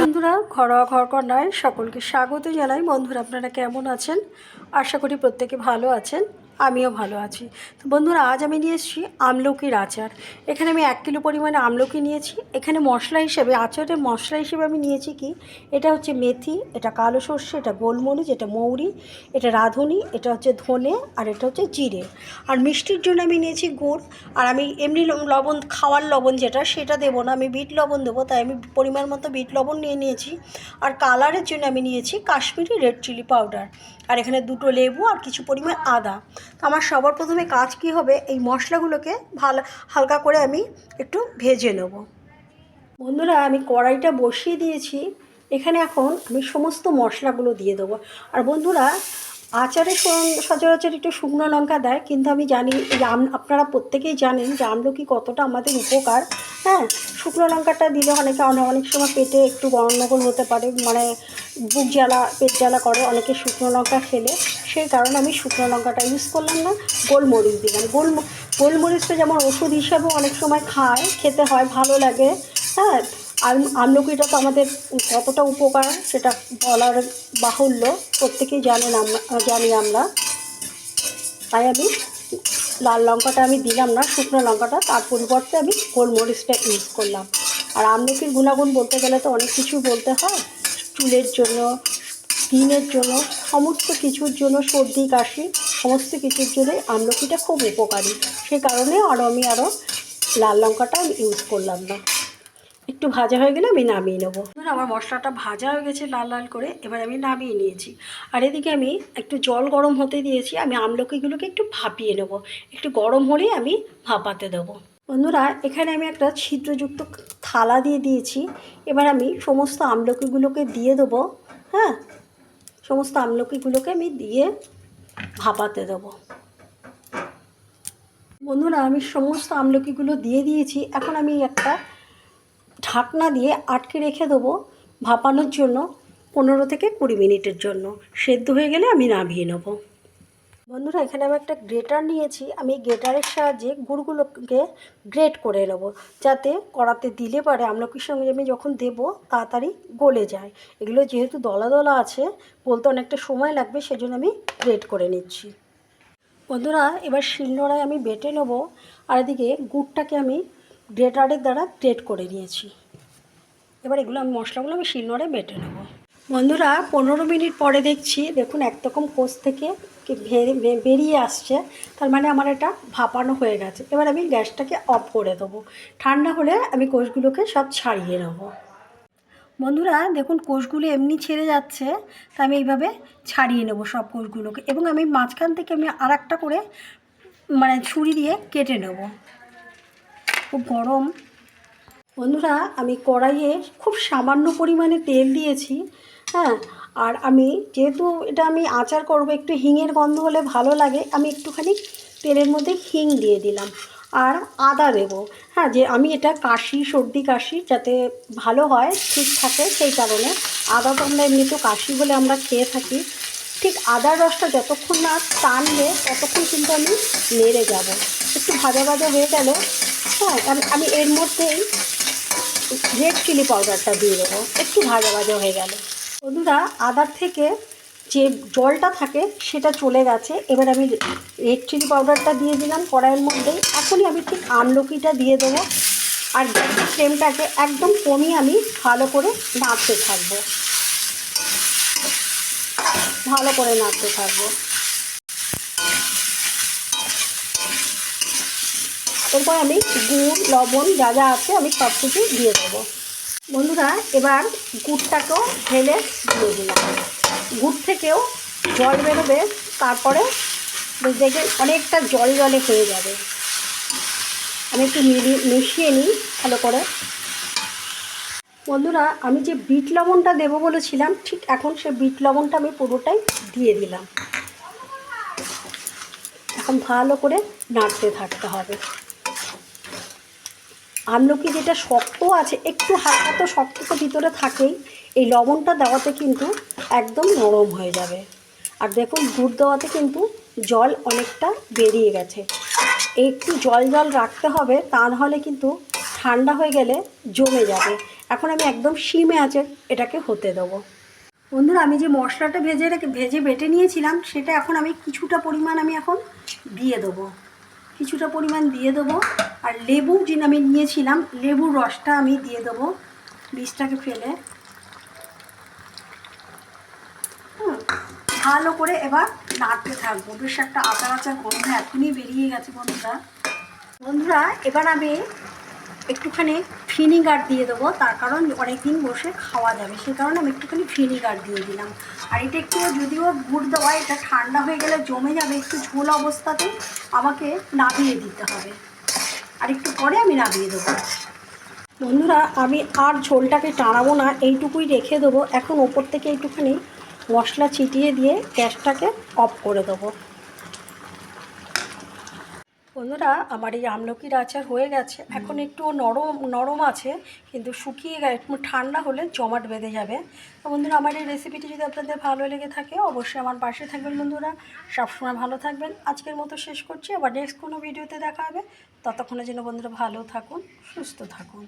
বন্ধুরা, ঘরোয়া ঘর কন্যায় সকলকে স্বাগত জানাই। বন্ধুরা, আপনারা কেমন আছেন? আশা করি প্রত্যেকে ভালো আছেন। আমিও ভালো আছি। তো বন্ধুরা, আজ আমি নিয়ে এসেছি আমলকির আচার। এখানে আমি এক কিলো পরিমাণে আমলকি নিয়েছি। এখানে মশলা হিসেবে, আচারের মশলা হিসেবে আমি নিয়েছি কি, এটা হচ্ছে মেথি, এটা কালো সর্ষে, এটা গোলমরিচ, এটা মৌরি, এটা রাঁধুনি, এটা হচ্ছে ধনে, আর এটা হচ্ছে জিরে। আর মিষ্টির জন্য আমি নিয়েছি গুড়, আর আমি এমনি লবণ, খাওয়ার লবণ যেটা, সেটা দেবো না। আমি বিট লবণ দেবো, তাই আমি পরিমাণ মতো বিট লবণ নিয়ে নিয়েছি। আর কালারের জন্য আমি নিয়েছি কাশ্মীরি রেড চিলি পাউডার। আর এখানে দুটো লেবু আর কিছু পরিমাণ আদা। তো আমার সবার প্রথমে কাজ কি হবে? এই মশলাগুলোকে ভালো, হালকা করে আমি একটু ভেজে নেব। বন্ধুরা, আমি কড়াইটা বসিয়ে দিয়েছি। এখানে এখন আমি সমস্ত মশলাগুলো দিয়ে দেবো। আর বন্ধুরা আচারে সচরাচর একটু শুকনো লঙ্কা দেয়, কিন্তু আমি জানি আম- আপনারা প্রত্যেকেই জানেন যে আমলকি কতটা আমাদের উপকার। হ্যাঁ শুকনো লঙ্কাটা দিলে অনেকে অনেক অনেক সময় পেটে একটু গণ্ডগোল হতে পারে মানে বুক জ্বালা, পেট জ্বালা করে অনেকে শুকনো লঙ্কা খেলে। সেই কারণে আমি শুকনো লঙ্কাটা ইউজ করলাম না, গোলমরিচ দিলাম। গোল, গোলমরিচটা যেমন ওষুধ হিসাবেও অনেক সময় খায়, খেতে হয়, ভালো লাগে। হ্যাঁ আর আমলকিটা তো আমাদের কতটা উপকার সেটা বলার বাহুল্য, প্রত্যেকেই জানেন আমরা জানি আমরা। তাই আমি লাল লঙ্কাটা আমি দিলাম না, শুকনো লঙ্কাটা, তার পরিবর্তে আমি গোলমরিচটা ইউজ করলাম। আর আমলকির গুণাগুণ বলতে গেলে তো অনেক কিছু বলতে হয়। চুলের জন্য, স্কিনের জন্য, সমস্ত কিছুর জন্য সর্দি, কাশি, সমস্ত কিছুর জন্যই আমলকিটা খুব উপকারী। সে কারণে আরও আমি আরও লাল লঙ্কাটা আমি ইউজ করলাম না। একটু ভাজা হয়ে গেলে আমি নামিয়ে নেব। আমার মশলাটা ভাজা হয়ে গেছে লাল লাল করে, এবার আমি নামিয়ে নিয়েছি। আর এদিকে আমি একটু জল গরম হতে দিয়েছি, আমি আমলকিগুলোকে একটু ভাপিয়ে নেব। একটু গরম হলেই আমি ভাপাতে দেবো। বন্ধুরা, এখানে আমি একটা ছিদ্রযুক্ত থালা দিয়ে দিয়েছি। এবার আমি সমস্ত আমলকিগুলোকে দিয়ে দেবো হ্যাঁ? সমস্ত আমলকিগুলোকে আমি দিয়ে ভাপাতে দেবো। বন্ধুরা, আমি সমস্ত আমলকিগুলো দিয়ে দিয়েছি। এখন আমি একটা ঢাকনা দিয়ে আটকে রেখে দেবো ভাপানোর জন্য পনেরো থেকে কুড়ি মিনিটের জন্য। সেদ্ধ হয়ে গেলে আমি নামিয়ে নেব। বন্ধুরা, এখানে আমি একটা গ্রেটার নিয়েছি। আমি গ্রেটারের সাহায্যে গুড়গুলোকে গ্রেট করে নেব। যাতে কড়াতে দিলে পরে। আমলকির সঙ্গে আমি যখন দেবো, তাড়াতাড়ি গলে যায়। এগুলো যেহেতু দলা দলা আছে বলতে অনেকটা সময় লাগবে, সেজন্য আমি গ্রেট করে নিচ্ছি। বন্ধুরা, এবার শিলনোড়ায় আমি বেটে নেব। আর এদিকে গুড়টাকে আমি গ্রেটারের দ্বারা গ্রেট করে নিয়েছি। এবার এগুলো আমি মশলাগুলো আমি শিলনোড়ায় বেটে নেব। বন্ধুরা, পনেরো মিনিট পরে দেখছি, দেখুন একরকম কোষ থেকে বেরিয়ে আসছে। তার মানে আমার এটা ভাপানো হয়ে গেছে। এবার আমি গ্যাসটাকে অফ করে দেবো। ঠান্ডা হলে আমি কোষগুলোকে সব ছাড়িয়ে নেব। বন্ধুরা, দেখুন কোষগুলো এমনি ছেড়ে যাচ্ছে তা আমি এইভাবে ছাড়িয়ে নেব সব কোষগুলোকে। এবং আমি মাঝখান থেকে আমি আর করে মানে ছুরি দিয়ে কেটে নেব। খুব গরম। বন্ধুরা, আমি কড়াইয়ে খুব সামান্য পরিমাণে তেল দিয়েছি হ্যাঁ? আর আমি যেহেতু এটা আমি আচার করব, একটু হিঙের গন্ধ হলে ভালো লাগে, আমি একটুখানি তেলের মধ্যে হিং দিয়ে দিলাম। আর আদা দেব হ্যাঁ? যে আমি এটা কাশি, সর্দি কাশি যাতে ভালো হয়, ঠিক থাকে সেই কারণে। আদা তো আমরা এমনিতেও কাশি বলে আমরা খেয়ে থাকি। ঠিক আদার রসটা যতক্ষণ না টানবে, ততক্ষণ কিন্তু আমি নেড়ে যাব। একটু ভাজা ভাজা হয়ে গেল হ্যাঁ আমি আমি এর মধ্যেই রেড চিলি পাউডারটা দিয়ে দেবো। একটু ভাজা ভাজা হয়ে গেল। বন্ধুরা, আদার থেকে যে জলটা থাকে সেটা চলে গেছে। এবার আমি রেড চিলি পাউডারটা দিয়ে দিলাম কড়াইয়ের মধ্যেই এখনই আমি ঠিক আমলকিটা দিয়ে দেবো। আর গ্যাসের ফ্লেমটাকে একদম কমিয়ে আমি ভালো করে নাড়তে থাকব। ভালো করে নাড়তে থাকব। এরপর আমি গুড়, লবণ যা যা আছে আমি সব কিছু দিয়ে দেবো। বন্ধুরা, এবার গুড়টাকেও ঢেলে দিয়ে দিলাম। গুড় থেকেও জল বেরোবে, তারপরে দেখে অনেকটা জল জলে হয়ে যাবে। আমি একটু মিশিয়ে নিই ভালো করে। বন্ধুরা, আমি যে বিট লবণটা দেবো বলেছিলাম, ঠিক এখন সে বিট লবণটা আমি পুরোটাই দিয়ে দিলাম। এখন ভালো করে নাড়তে থাকতে হবে। আমলকি যেটা শক্ত আছে, একটু হালকা তো শক্ত তো ভিতরে থাকেই, এই লবণটা দেওয়াতে কিন্তু একদম নরম হয়ে যাবে। আর দেখুন, দুধ দেওয়াতে কিন্তু জল অনেকটা বেরিয়ে গেছে। একটু জল জল রাখতে হবে, তা নাহলে কিন্তু ঠান্ডা হয়ে গেলে জমে যাবে। এখন আমি একদম সিমে আছে, এটাকে হতে দেবো। বন্ধুরা, আমি যে মশলাটা ভেজে রেখে ভেজে বেটে নিয়েছিলাম, সেটা এখন আমি কিছুটা পরিমাণ আমি এখন দিয়ে দেবো। কিছুটা পরিমাণ দিয়ে দেবো। আর লেবু যিনি আমি নিয়েছিলাম, লেবুর রসটা আমি দিয়ে দেবো বীজটাকে ফেলে। ভালো করে এবার নাড়তে থাকব। বেশ একটা আচার আচার গন্ধ এখনই বেরিয়ে গেছে বন্ধুরা। বন্ধুরা, এবার আমি একটুখানি ভিনিগার দিয়ে দেবো, তার কারণ অনেক দিন বসে খাওয়া যাবে সেই কারণে আমি একটুখানি ভিনিগার দিয়ে দিলাম। আর এটা একটু যদিও গুড় দেওয়া, এটা ঠান্ডা হয়ে গেলে জমে যাবে, একটু ঝোল অবস্থাতে আমাকে নামিয়ে দিতে হবে। আর একটু পরে আমি নামিয়ে দেবো। বন্ধুরা, আমি আর ঝোলটাকে টানাবো না, এইটুকুই রেখে দেবো। এখন ওপর থেকে একটুখানি মশলা ছিটিয়ে দিয়ে গ্যাসটাকে অফ করে দেবো। বন্ধুরা আমার এই আমলকির আচার হয়ে গেছে। এখন একটু নরম নরম আছে কিন্তু শুকিয়ে গেছে একটু ঠান্ডা হলে জমাট বেঁধে যাবে। তো বন্ধুরা আমার এই রেসিপিটি যদি আপনাদের ভালো লেগে থাকে অবশ্যই আমার পাশে থাকবেন বন্ধুরা। সবসময় ভালো থাকবেন। আজকের মতো শেষ করছি। আবার নেক্সট কোনো ভিডিওতে দেখা হবে। ততক্ষণের জন্য বন্ধুরা ভালো থাকুন সুস্থ থাকুন।